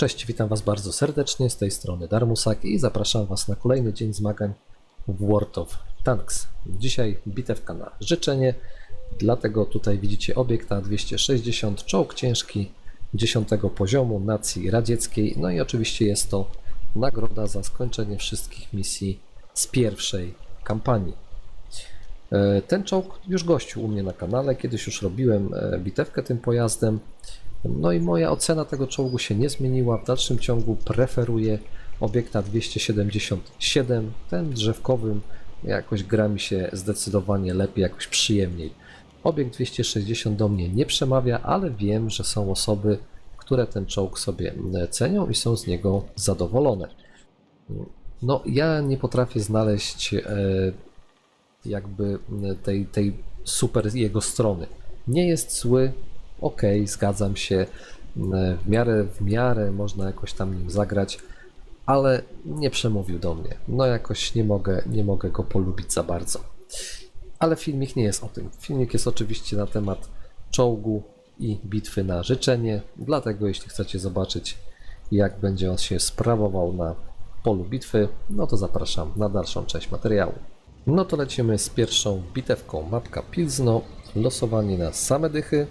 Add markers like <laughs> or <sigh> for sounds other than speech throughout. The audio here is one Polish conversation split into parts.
Cześć, witam Was bardzo serdecznie z tej strony Darmusak i zapraszam Was na kolejny dzień zmagań w World of Tanks. Dzisiaj bitewka na życzenie, dlatego tutaj widzicie obiekt A260, czołg ciężki 10 poziomu nacji radzieckiej, no i oczywiście jest to nagroda za skończenie wszystkich misji z pierwszej kampanii. E, Ten czołg już gościł u mnie na kanale, kiedyś już robiłem e, bitewkę tym pojazdem. No i moja ocena tego czołgu się nie zmieniła. W dalszym ciągu preferuję obiekta 277. Ten drzewkowym jakoś gra mi się zdecydowanie lepiej, jakoś przyjemniej. Obiekt 260 do mnie nie przemawia, ale wiem, że są osoby, które ten czołg sobie e, cenią i są z niego zadowolone. No, ja nie potrafię znaleźć e, jakby tej, tej super jego strony. Nie jest zły, ok, zgadzam się, m, w miarę, w miarę można jakoś tam nim zagrać, ale nie przemówił do mnie. No jakoś nie mogę, nie mogę go polubić za bardzo. Ale filmik nie jest o tym. Filmik jest oczywiście na temat czołgu i bitwy na życzenie, dlatego jeśli chcecie zobaczyć jak będzie on się sprawował na polu bitwy, no to zapraszam na dalszą część materiału. No to lecimy z pierwszą bitewką. Mapka Pilzno, losowanie na same dychy,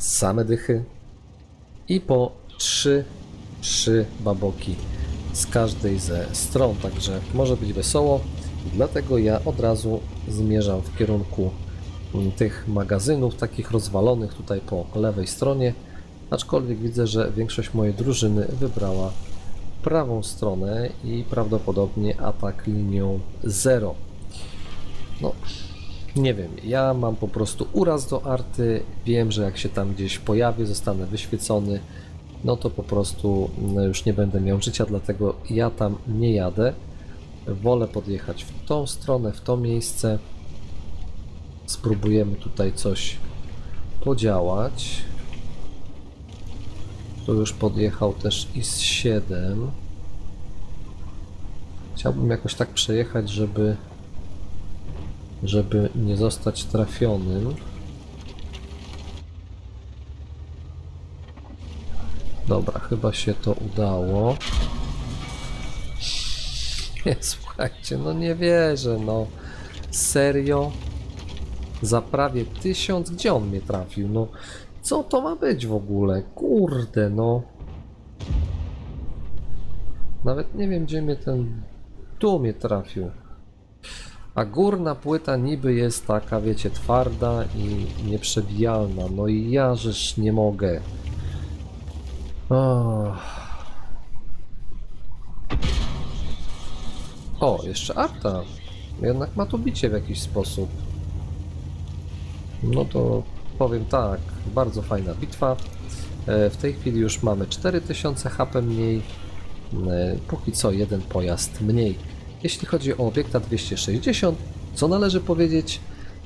same dychy i po 3, 3 baboki z każdej ze stron, także może być wesoło. Dlatego ja od razu zmierzam w kierunku tych magazynów, takich rozwalonych tutaj po lewej stronie. Aczkolwiek widzę, że większość mojej drużyny wybrała prawą stronę i prawdopodobnie atak linią 0. No, nie wiem, ja mam po prostu uraz do arty. Wiem, że jak się tam gdzieś pojawię, zostanę wyświecony, no to po prostu no, już nie będę miał życia, dlatego ja tam nie jadę. Wolę podjechać w tą stronę, w to miejsce. Spróbujemy tutaj coś podziałać. Tu już podjechał też IS-7. Chciałbym jakoś tak przejechać, żeby żeby nie zostać trafionym. Dobra, chyba się to udało. <laughs> Nie, słuchajcie, no nie wierzę, no. Serio? Za prawie tysiąc? Gdzie on mnie trafił? No, co to ma być w ogóle? Kurde, no. Nawet nie wiem, gdzie mnie ten... Tu mnie trafił. A górna płyta niby jest taka, wiecie, twarda i nieprzebijalna. No i ja żeż nie mogę. Oh. O, jeszcze Arta. Jednak ma to bicie w jakiś sposób. No to powiem tak, bardzo fajna bitwa. E, W tej chwili już mamy 4000 HP mniej. E, Póki co jeden pojazd mniej. Jeśli chodzi o obiekta 260, co należy powiedzieć?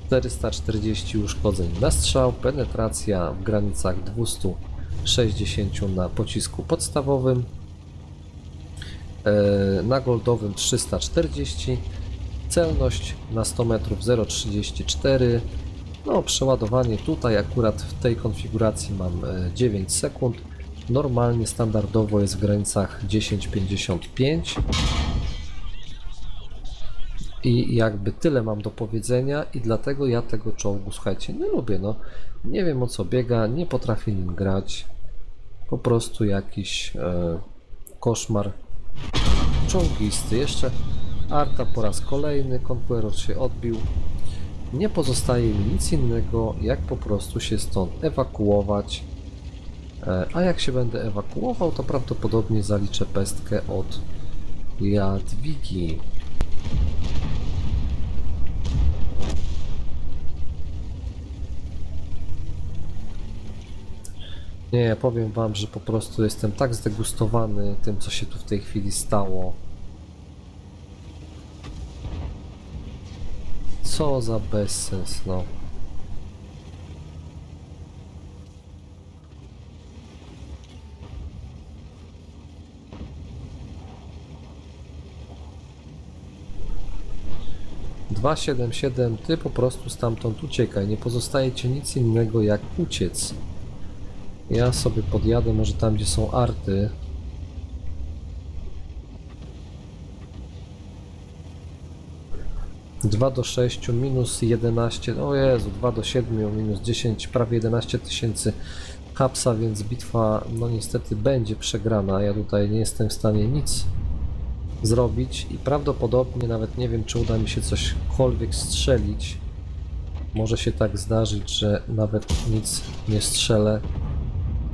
440 uszkodzeń na strzał, penetracja w granicach 260 na pocisku podstawowym, e, na goldowym 340, celność na 100 metrów 0,34, no przeładowanie tutaj akurat w tej konfiguracji mam e, 9 sekund, normalnie standardowo jest w granicach 10,55 i jakby tyle mam do powiedzenia i dlatego ja tego czołgu, słuchajcie, nie lubię, no. Nie wiem o co biega, nie potrafię nim grać. Po prostu jakiś e, koszmar czołgisty. Jeszcze Arta po raz kolejny, Conqueror się odbił. Nie pozostaje mi nic innego, jak po prostu się stąd ewakuować. E, a jak się będę ewakuował, to prawdopodobnie zaliczę pestkę od Jadwigi. Nie, powiem wam, że po prostu jestem tak zdegustowany tym, co się tu w tej chwili stało. Co za bezsens, no. Dwa siedem siedem, ty po prostu stamtąd uciekaj. Nie pozostaje ci nic innego jak uciec. Ja sobie podjadę może tam, gdzie są arty. Dwa do 6 minus 11, o Jezu, 2 do 7 minus 10, prawie 11 tysięcy hapsa, więc bitwa no niestety będzie przegrana. Ja tutaj nie jestem w stanie nic zrobić i prawdopodobnie nawet nie wiem, czy uda mi się cośkolwiek strzelić. Może się tak zdarzyć, że nawet nic nie strzelę.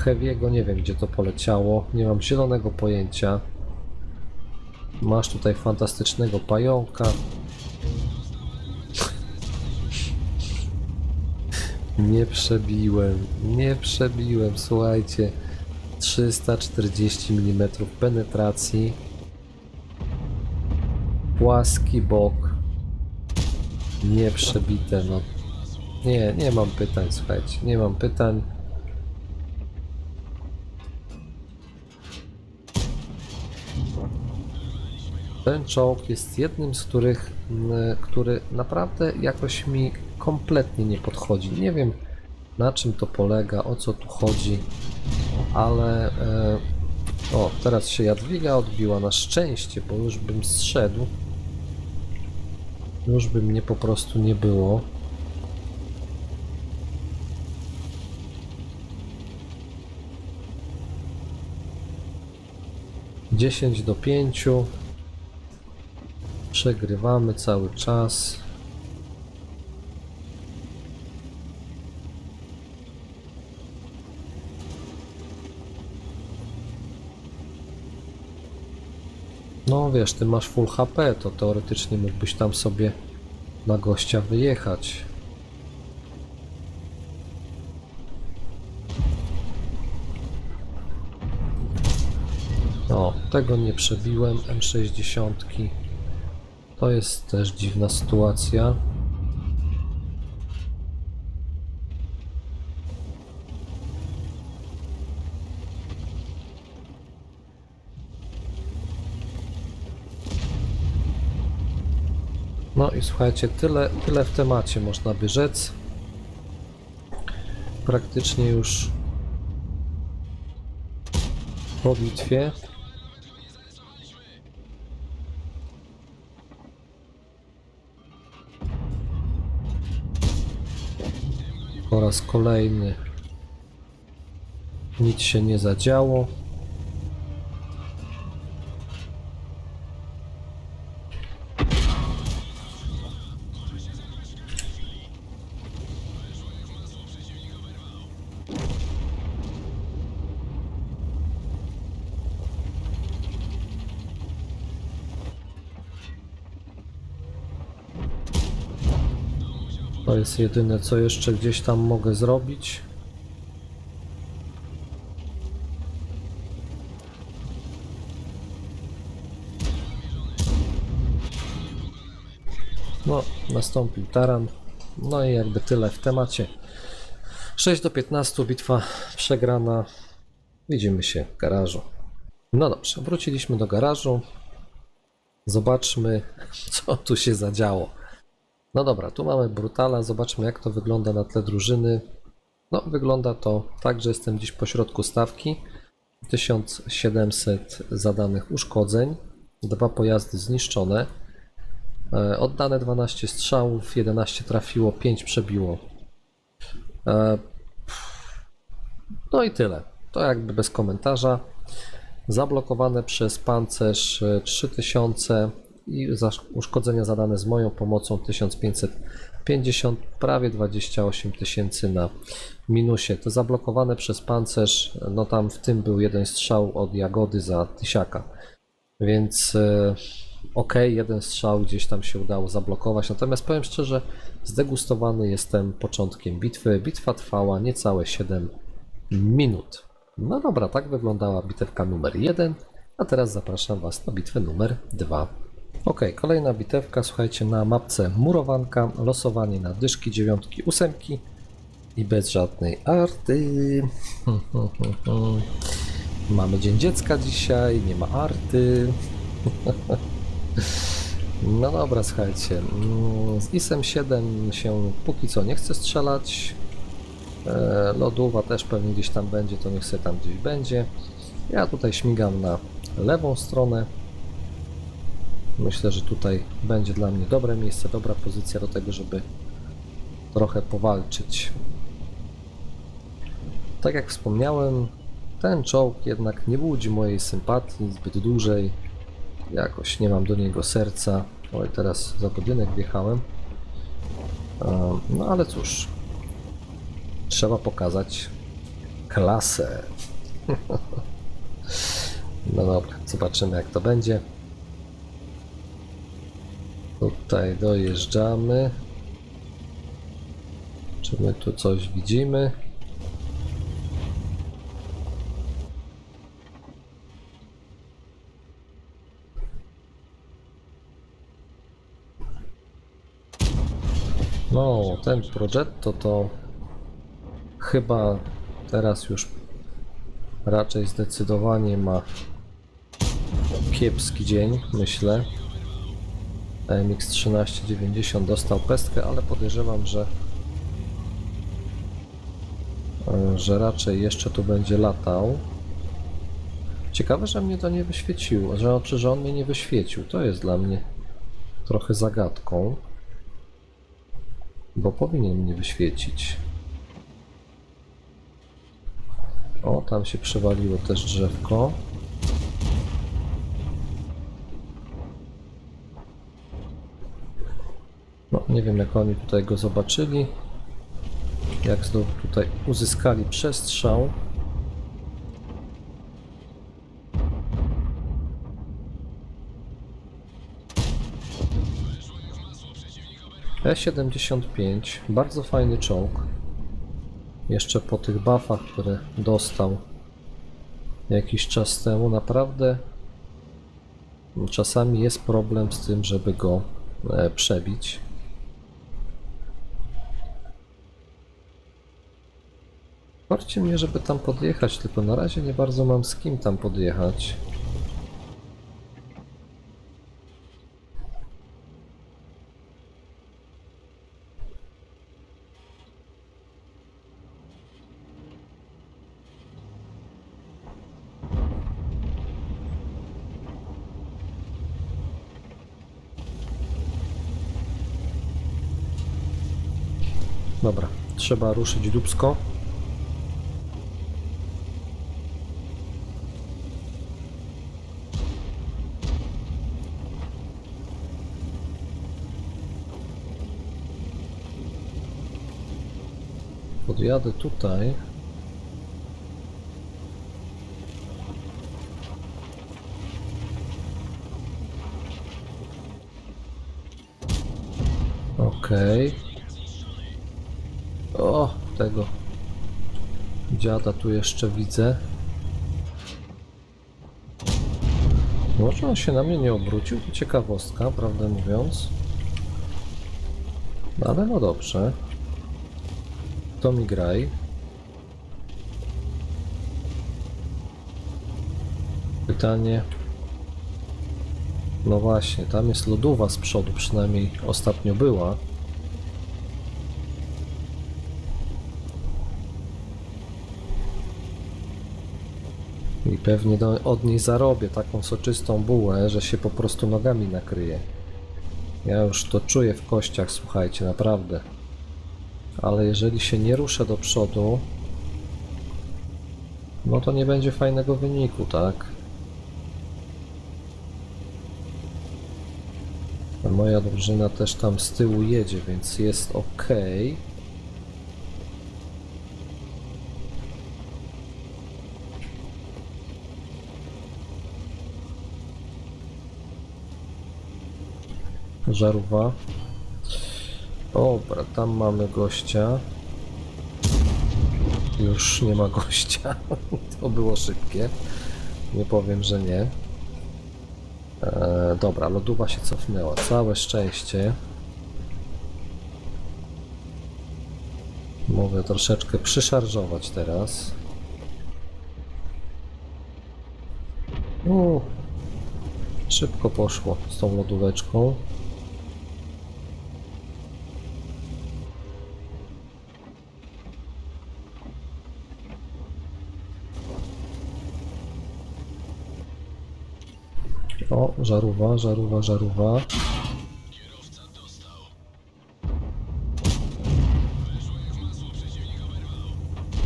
Heavy'ego nie wiem, gdzie to poleciało. Nie mam zielonego pojęcia. Masz tutaj fantastycznego pająka. Nie przebiłem, nie przebiłem, słuchajcie. 340 mm penetracji. Płaski bok. Nie przebite, no. Nie, nie mam pytań, słuchajcie, nie mam pytań. Ten czołg jest jednym z których, który naprawdę jakoś mi kompletnie nie podchodzi. Nie wiem na czym to polega, o co tu chodzi, ale e, o, teraz się Jadwiga odbiła na szczęście, bo już bym zszedł. Już by mnie po prostu nie było. Dziesięć do pięciu. Przegrywamy cały czas. No wiesz, ty masz full HP, to teoretycznie mógłbyś tam sobie na gościa wyjechać. O, tego nie przebiłem, M60. To jest też dziwna sytuacja. No i słuchajcie, tyle, tyle w temacie można by rzec. Praktycznie już po bitwie. Po raz kolejny nic się nie zadziało. To jest jedyne, co jeszcze gdzieś tam mogę zrobić. No, nastąpił taran. No i jakby tyle w temacie. 6 do 15, bitwa przegrana. Widzimy się w garażu. No dobrze, wróciliśmy do garażu. Zobaczmy, <laughs> co tu się zadziało. No dobra, tu mamy Brutala, zobaczmy jak to wygląda na tle drużyny. No, wygląda to tak, że jestem gdzieś po środku stawki. 1700 zadanych uszkodzeń, dwa pojazdy zniszczone, e, oddane 12 strzałów, 11 trafiło, 5 przebiło. E, No i tyle. To jakby bez komentarza. Zablokowane przez pancerz e, 3000 i za uszkodzenia zadane z moją pomocą 1550, prawie 28 tysięcy na minusie. To zablokowane przez pancerz, no tam w tym był jeden strzał od Jagody za tysiaka, więc e, ok, jeden strzał gdzieś tam się udało zablokować, natomiast powiem szczerze, zdegustowany jestem początkiem bitwy. Bitwa trwała niecałe 7 minut. No dobra, tak wyglądała bitewka numer 1, a teraz zapraszam Was na bitwę numer 2. Ok, kolejna bitewka, słuchajcie, na mapce murowanka, losowanie na dyszki, dziewiątki, ósemki i bez żadnej arty. <laughs> Mamy Dzień Dziecka dzisiaj, nie ma arty. <laughs> No dobra, słuchajcie, mm, z ISem 7 się póki co nie chce strzelać. E, Lodówa też pewnie gdzieś tam będzie, to niech sobie tam gdzieś będzie. Ja tutaj śmigam na lewą stronę. Myślę, że tutaj będzie dla mnie dobre miejsce, dobra pozycja do tego, żeby trochę powalczyć. Tak jak wspomniałem, ten czołg jednak nie budzi mojej sympatii zbyt dłużej. Jakoś nie mam do niego serca. Oj, teraz za budynek wjechałem. No ale cóż, trzeba pokazać klasę. <laughs> No dobra, zobaczymy jak to będzie. Tutaj dojeżdżamy. Czy my tu coś widzimy? No, ten Progetto to chyba teraz już raczej zdecydowanie ma kiepski dzień, myślę. MX 1390 dostał pestkę, ale podejrzewam, że e, że raczej jeszcze tu będzie latał. Ciekawe, że mnie to nie wyświeciło, że, znaczy, że on mnie nie wyświecił. To jest dla mnie trochę zagadką, bo powinien mnie wyświecić. O, tam się przewaliło też drzewko. Nie wiem jak oni tutaj go zobaczyli. Jak znowu tutaj uzyskali przestrzał. E75, bardzo fajny czołg. Jeszcze po tych buffach, które dostał jakiś czas temu, naprawdę czasami jest problem z tym, żeby go e, przebić. Warcie mnie, żeby tam podjechać, tylko na razie nie bardzo mam z kim tam podjechać. Dobra, trzeba ruszyć dubsko. Podjadę tutaj. Okej. O, tego dziada tu jeszcze widzę. Może on się na mnie nie obrócił? To ciekawostka, prawdę mówiąc. No ale no dobrze. To mi graj. Pytanie. No właśnie, tam jest lodówa z przodu, przynajmniej ostatnio była. I pewnie do, od niej zarobię taką soczystą bułę, że się po prostu nogami nakryje. Ja już to czuję w kościach, słuchajcie, naprawdę. Ale jeżeli się nie ruszę do przodu, no to nie będzie fajnego wyniku, tak? Moja drużyna też tam z tyłu jedzie, więc jest ok. Żarówa. Dobra, tam mamy gościa. Już nie ma gościa. <laughs> To było szybkie. Nie powiem, że nie. E, dobra, lodówa się cofnęła. Całe szczęście. Mogę troszeczkę przyszarżować teraz. U, szybko poszło z tą lodóweczką. O, żarówa, żarówa, żarówa.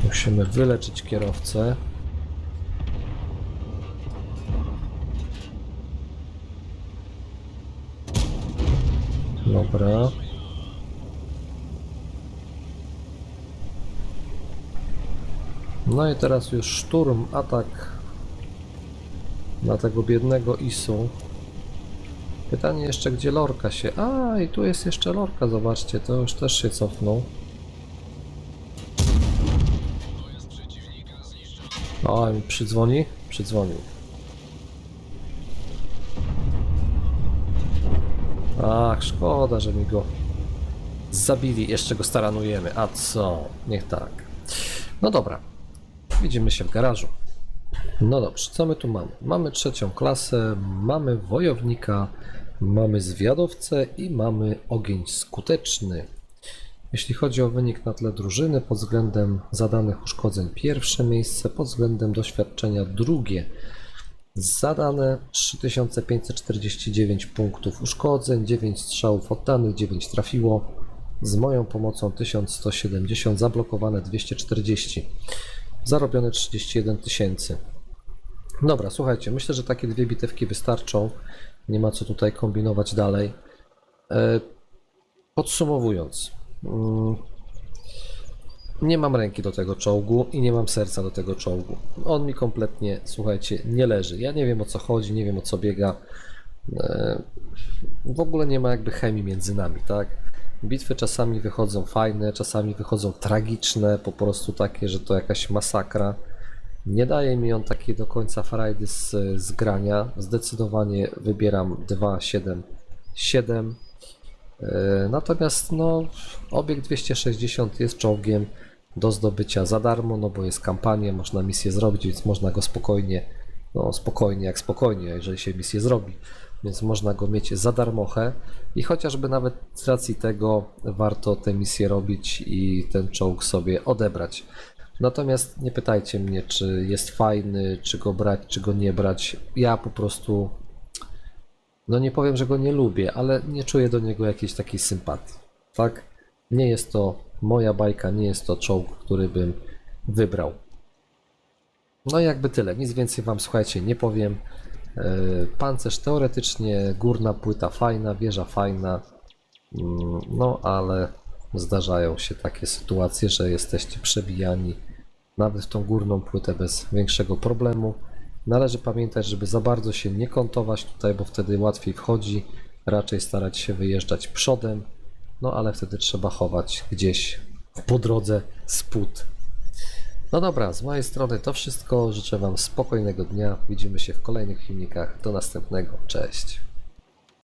Musimy wyleczyć kierowcę. Dobra. No i teraz już szturm, atak na tego biednego Isu. Pytanie jeszcze, gdzie Lorka się... A, i tu jest jeszcze Lorka, zobaczcie, to już też się cofnął. O, mi przydzwoni? Przydzwonił. Ach, szkoda, że mi go zabili. Jeszcze go staranujemy. A co? Niech tak. No dobra. Widzimy się w garażu. No dobrze, co my tu mamy? Mamy trzecią klasę, mamy wojownika, mamy zwiadowcę i mamy ogień skuteczny. Jeśli chodzi o wynik na tle drużyny, pod względem zadanych uszkodzeń pierwsze miejsce, pod względem doświadczenia drugie. Zadane 3549 punktów uszkodzeń, 9 strzałów oddanych, 9 trafiło. Z moją pomocą 1170, zablokowane 240. Zarobione 31 tysięcy. Dobra, słuchajcie, myślę, że takie dwie bitewki wystarczą. Nie ma co tutaj kombinować dalej. E, Podsumowując, mm, nie mam ręki do tego czołgu i nie mam serca do tego czołgu. On mi kompletnie, słuchajcie, nie leży. Ja nie wiem o co chodzi, nie wiem o co biega. E, W ogóle nie ma jakby chemii między nami, tak? Bitwy czasami wychodzą fajne, czasami wychodzą tragiczne, po prostu takie, że to jakaś masakra. Nie daje mi on takiej do końca frajdy z, z grania. Zdecydowanie wybieram 2, 7, 7. E, Natomiast no, obiekt 260 jest czołgiem do zdobycia za darmo, no bo jest kampania, można misję zrobić, więc można go spokojnie, no spokojnie jak spokojnie, jeżeli się misję zrobi, więc można go mieć za darmochę i chociażby nawet z racji tego warto tę misję robić i ten czołg sobie odebrać. Natomiast nie pytajcie mnie, czy jest fajny, czy go brać, czy go nie brać. Ja po prostu no nie powiem, że go nie lubię, ale nie czuję do niego jakiejś takiej sympatii. Tak? Nie jest to moja bajka, nie jest to czołg, który bym wybrał. No i jakby tyle, nic więcej wam słuchajcie nie powiem. Yy, Pancerz teoretycznie, górna płyta fajna, wieża fajna, Mm, no ale zdarzają się takie sytuacje, że jesteście przebijani nawet w tą górną płytę bez większego problemu. Należy pamiętać, żeby za bardzo się nie kątować tutaj, bo wtedy łatwiej wchodzi. Raczej starać się wyjeżdżać przodem, no ale wtedy trzeba chować gdzieś po drodze spód. No dobra, z mojej strony to wszystko. Życzę Wam spokojnego dnia. Widzimy się w kolejnych filmikach. Do następnego. Cześć.